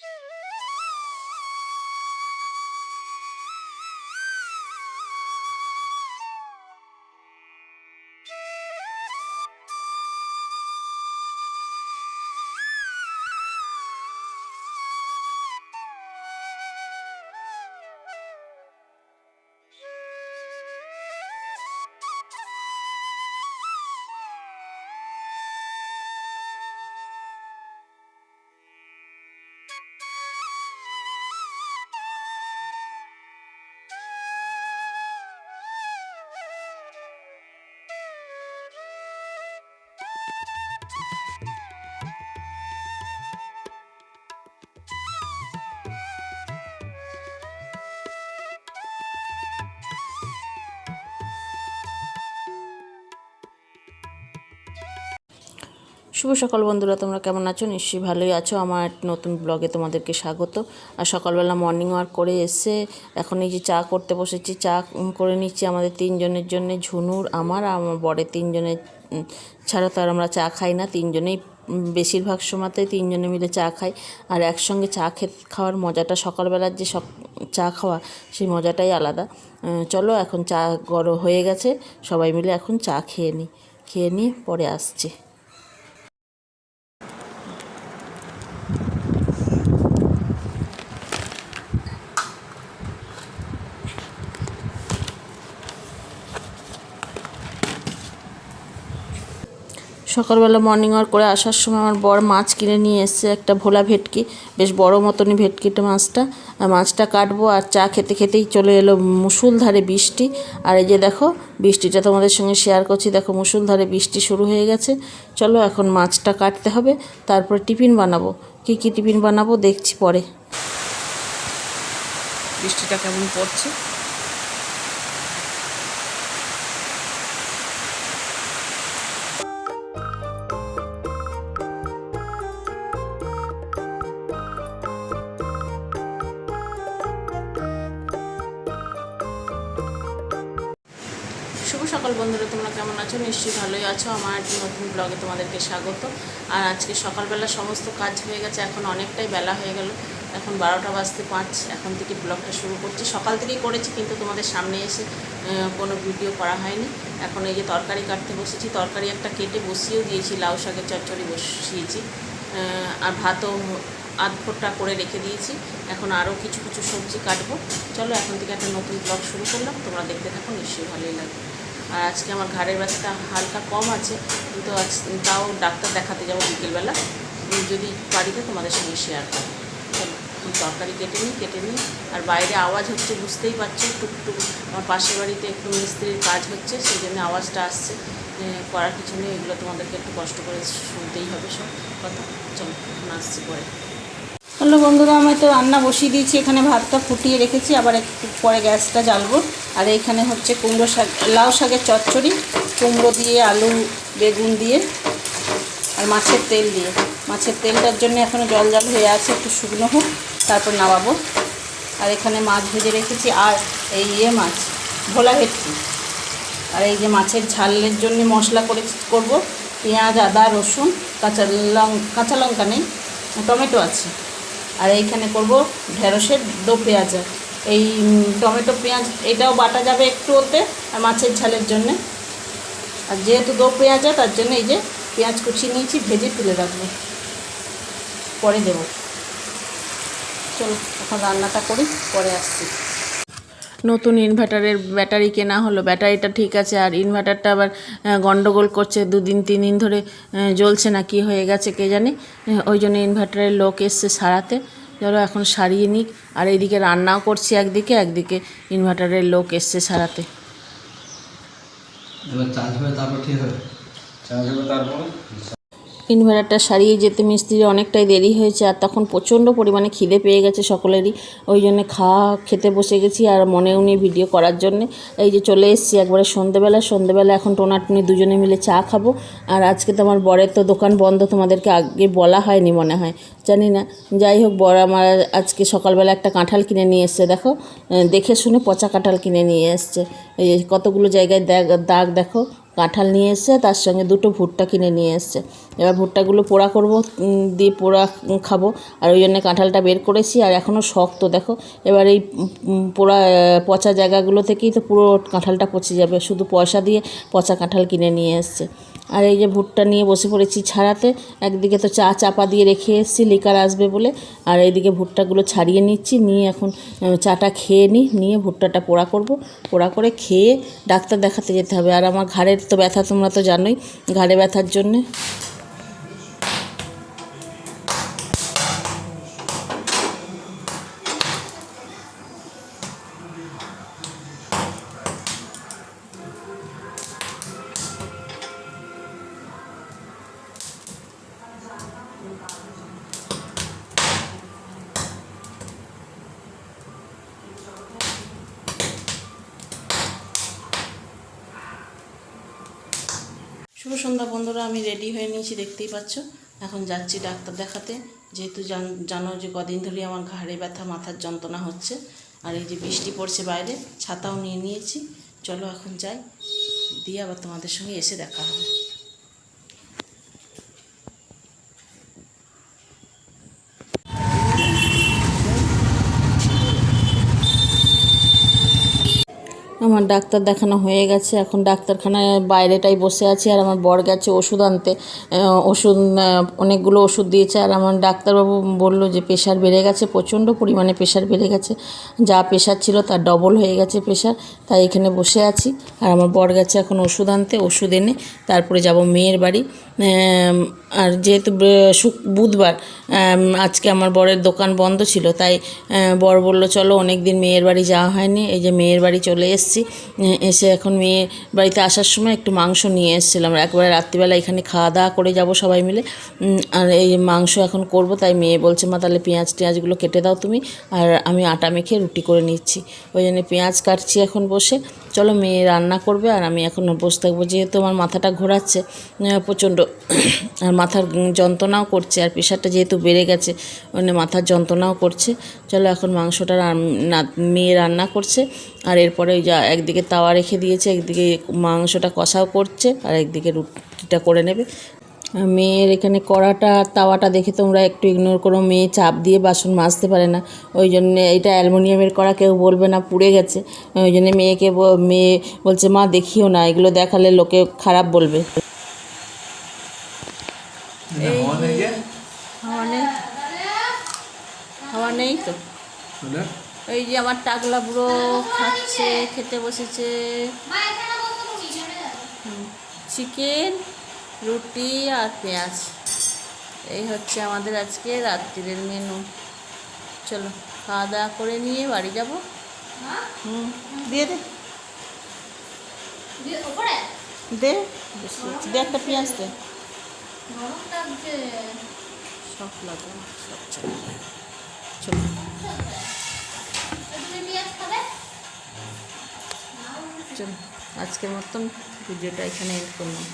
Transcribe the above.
Yeah. শুভ সকাল বন্ধুরা, তোমরা কেমন আছো? নিশ্চয়ই ভালোই আছো। আমার নতুন ব্লগে তোমাদেরকে স্বাগত। আর সকালবেলা মর্নিং ওয়াক করে এসে এখন এই যে চা করতে বসেছি, চা করে নিচ্ছি আমাদের তিনজনের জন্য, ঝুনুর, আমার আর আমার বরের তিনজনের ছাড়া তো আর আমরা চা খাই না, তিনজনেই বেশিরভাগ সময়তে তিনজনে মিলে চা খাই। আর একসঙ্গে চা খেত, খাওয়ার মজাটা সকালবেলার যে চা খাওয়া, সেই মজাটাই আলাদা। চলো এখন চা গরম হয়ে গেছে, সবাই মিলে এখন চা খেয়ে নিই খেয়ে নিয়ে পরে আসছি। সকালবেলা মর্নিং ওয়াক করে আসার সময় আমার বর মাছ কিনে নিয়ে এসছে, একটা ভোলা ভেটকি, বেশ বড় মতনই ভেটকিটা মাছটা। আর মাছটা কাটবো আর চা খেতে খেতেই চলে এলো মুসুলধারে বৃষ্টি। আর এই যে দেখো, বৃষ্টিটা তোমাদের সঙ্গে শেয়ার করছি, দেখো মুসুলধারে বৃষ্টি শুরু হয়ে গেছে। চলো এখন মাছটা কাটতে হবে, তারপরে টিফিন বানাবো। কী কী টিফিন বানাবো দেখছি পরে। বৃষ্টিটা কেমন পড়ছে? শুভ সকাল বন্ধুরা, তোমরা কেমন আছো? নিশ্চয়ই ভালোই আছো। আমার নতুন ব্লগে তোমাদেরকে স্বাগত। আর আজকে সকালবেলা সমস্ত কাজ হয়ে গেছে, এখন অনেকটাই বেলা হয়ে গেল। এখন বারোটা বাজতে পাঁচ, এখন থেকে ব্লগটা শুরু করছি। সকাল থেকেই করেছি, কিন্তু তোমাদের সামনে এসে কোনো ভিডিও করা হয়নি। এখন এই যে তরকারি কাটতে বসেছি, তরকারি একটা কেটে বসিয়েও দিয়েছি, লাউ শাকের চচ্চড়ি বসিয়েছি। আর ভাতও আধ ফোঁটা করে রেখে দিয়েছি। এখন আরও কিছু কিছু সবজি কাটবো। চলো, এখন থেকে একটা নতুন ব্লগ শুরু করলাম। তোমরা দেখতে থাকো, নিশ্চয়ই ভালোই লাগবে। আর আজকে আমার ঘাড়ের ব্যথাটা হালকা কম আছে, কিন্তু আজ তাও ডাক্তার দেখাতে যাব বিকেলবেলা। যদি বাড়িতে তোমাদের সঙ্গে শেয়ার করো তরকারি কেটে নিই কেটে নিই। আর বাইরে আওয়াজ হচ্ছে, বুঝতেই পারছ, টুকটুক। আমার পাশের বাড়িতে একটু মিস্ত্রির কাজ হচ্ছে, সেই জন্য আওয়াজটা আসছে। করার কিছু নেই, এগুলো তোমাদেরকে একটু কষ্ট করে শুনতেই হবে সব কথা। চলো আসছি পরে। হ্যালো বন্ধুরা, আমি তো রান্না বসিয়ে দিয়েছি, এখানে ভাতটা ফুটিয়ে রেখেছি, আবার একটু পরে গ্যাসটা জ্বালবো। আর এইখানে হচ্ছে কুমড়ো শাক, লাউ শাকের চচ্চড়ি, কুমড়ো দিয়ে আলু, বেগুন দিয়ে, আর মাছের তেল দিয়ে। মাছের তেলটার জন্য এখনও জল জল হয়ে আছে, একটু শুকনো হোক, তারপর নামাবো। আর এখানে মাছ ভেজে রেখেছি, আর এই ইয়ে মাছ, ভোলা ভেটকি। আর এই যে মাছের ঝালের জন্য মশলা করে করব, পেঁয়াজ, আদা, রসুন, কাঁচা লং, কাঁচা লঙ্কা নেই, টমেটো আছে। আর এইখানে করব ঢেঁড়সের দো পেঁয়াজা। এই টমেটো পেঁয়াজ, এটাও বাটা যাবে একটু ওতে আর মাছের ঝালের জন্যে। আর যেহেতু দো পেঁয়াজা, তার জন্য এই যে পেঁয়াজ কুচি নিয়েছি, ভেজে তুলে রাখব। পরে দেব। চলো, এখন রান্নাটা করি, পরে আসছি। নতুন ইনভার্টারের ব্যাটারি কেনা হলো ব্যাটারিটা ঠিক আছে আর ইনভার্টারটা আবার গন্ডগোল করছে দুদিন তিন দিন ধরে জ্বলছে না কি হয়ে গেছে কে জানে। ওই জন্য ইনভার্টারের লোক এসছে সারাতে ধরো এখন সারিয়ে নিক। আর এইদিকে রান্নাও করছি একদিকে একদিকে ইনভার্টারের লোক এসছে সারাতে। এবার চার্জ হবে তারপর ঠিক হবে। চার্জ হবে তারপর? ইনভার্টারটা সারিয়ে যেতে মিস্ত্রির অনেকটাই দেরি হয়েছে আর তখন প্রচণ্ড পরিমাণে খিদে পেয়ে গেছে সকলেরই। ওই জন্য খাওয়া খেতে বসে গেছি আর মনেও নেই ভিডিও করার জন্যে। এই যে চলে এসেছি একবারে সন্ধেবেলা। সন্ধেবেলা এখন টোনাটুনি দুজনে মিলে চা খাব। আর আজকে তো আমার বরের তো দোকান বন্ধ, তোমাদেরকে আগে বলা হয়নি মনে হয়। জানি না। যাই হোক, বর আমার আজকে সকালবেলা একটা কাঁঠাল কিনে নিয়ে এসছে, দেখো। দেখে শুনে পচা কাঁঠাল কিনে নিয়ে এসছে। এই কতগুলো জায়গায় দাগ দেখো। কাঁঠাল নিয়ে এসছে, তার সঙ্গে দুটো ভুট্টা কিনে নিয়ে এসছে। এবার ভুট্টাগুলো পোড়া করব দিয়ে পোড়া খাব। আর ওই জন্য কাঁঠালটা বের করেছি, আর এখনও শক্ত, দেখো। এবার এই পোড়া পচা জায়গাগুলো থেকেই তো পুরো কাঁঠালটা পচে যাবে। শুধু পয়সা দিয়ে পচা কাঁঠাল কিনে নিয়ে এসছে। আর এই যে ভুট্টা নিয়ে বসে পড়েছি ছাড়াতে, একদিকে তো চা চাপা দিয়ে রেখে এসেছি, লিকার আসবে বলে। আর এইদিকে ভুট্টাগুলো ছাড়িয়ে নিচ্ছি, নিয়ে এখন চাটা খেয়ে নিই নিয়ে ভুট্টাটা পোড়া করব। পোড়া করে খেয়ে ডাক্তার দেখাতে যেতে হবে। আর আমার ঘাড়ের তো ব্যথা তোমরা তো জানোই, ঘাড়ে ব্যথার জন্যে। শুভ সন্ধ্যা বন্ধুরা, আমি রেডি হয়ে নিয়েছি, দেখতেই পাচ্ছ। এখন যাচ্ছি ডাক্তার দেখাতে। যেহেতু জান- যে কদিন ধরে আমার ঘাড়ে ব্যথা, মাথার যন্ত্রণা হচ্ছে, আর এই যে বৃষ্টি পড়ছে বাইরে, ছাতাও নিয়ে নিয়েছি। চলো এখন যাই, দিয়ে আবার তোমাদের সঙ্গে এসে দেখা হবে। আমার ডাক্তার দেখানো হয়ে গেছে। এখন ডাক্তারখানায় বাইরেটাই বসে আছি আর আমার বর গেছে ওষুধ আনতে। ওষুধ অনেকগুলো ওষুধ দিয়েছে আর আমার ডাক্তারবাবু বলল যে প্রেশার বেড়ে গেছে, প্রচণ্ড পরিমাণে প্রেশার বেড়ে গেছে। যা প্রেশার ছিল তার ডবল হয়ে গেছে প্রেশার, তাই এখানে বসে আছি। আর আমার বর গেছে এখন ওষুধ আনতে, ওষুধ এনে তারপরে যাব মেয়ের বাড়ি। আর যেহেতু শুক- বুধবার আজকে আমার বরের দোকান বন্ধ ছিল, তাই বর বলল, চলো অনেক দিন মেয়ের বাড়ি যাওয়া হয়নি, এই যে মেয়ের বাড়ি চলে এসেছি। এসে এখন মেয়ের বাড়িতে আসার সময় একটু মাংস নিয়ে এসেছিলাম। একবারে রাত্রিবেলা এখানে খাওয়া দাওয়া করে যাব সবাই মিলে। আর এই মাংস এখন করব, তাই মেয়ে বলছে, মা, তাহলে পেঁয়াজ টেঁয়াজগুলো কেটে দাও তুমি, আর আমি আটা মেখে রুটি করে নিচ্ছি। ওই জন্য পেঁয়াজ কাটছি এখন বসে। চলো মেয়ে রান্না করবে, আর আমি এখন বসে থাকব, যেহেতু আমার মাথাটা ঘোরাচ্ছে প্রচণ্ড আর মাথার যন্ত্রণাও করছে, আর প্রেশারটা যেহেতু বেড়ে গেছে মানে মাথার যন্ত্রণাও করছে। চলো এখন মাংসটা মেয়ে রান্না করছে, আর এরপরে ওই যা একদিকে তাওয়া রেখে দিয়েছে, একদিকে মাংসটা কষাও করছে, আর একদিকে রুটিটা করে নেবে। মেয়ের এখানে কড়াটা, তাওয়াটা দেখে তোমরা একটু ইগনোর করো, মেয়ে চাপ দিয়ে বাসন মাজতে পারে না। ওই জন্য এটা অ্যালুমিনিয়ামের কড়া, কেউ বলবে না, পুড়ে গেছে। ওই জন্য মেয়েকে মেয়ে বলছে, মা দেখিও না, এগুলো দেখালে লোকে খারাপ বলবে। হাওয়া নেই হাওয়া নেই। হাওয়া নেই তো। এই যে আমার টাকলা বুড়ো খাচ্ছে খেতে বসেছে। চিকেন রুটি আর পেঁয়াজ। এই হচ্ছে আমাদের আজকে রাত্রিরের মেনু। চলো খাওয়া দাওয়া করে নিয়ে বাড়ি যাব। হুম দিয়ে দে। দে। বেশি হচ্ছে। দে। পেঁয়াজ সব লাগে সব চলো চলো। চলো। আজকের মতন পুজোটা এখানে এন্ড করলাম।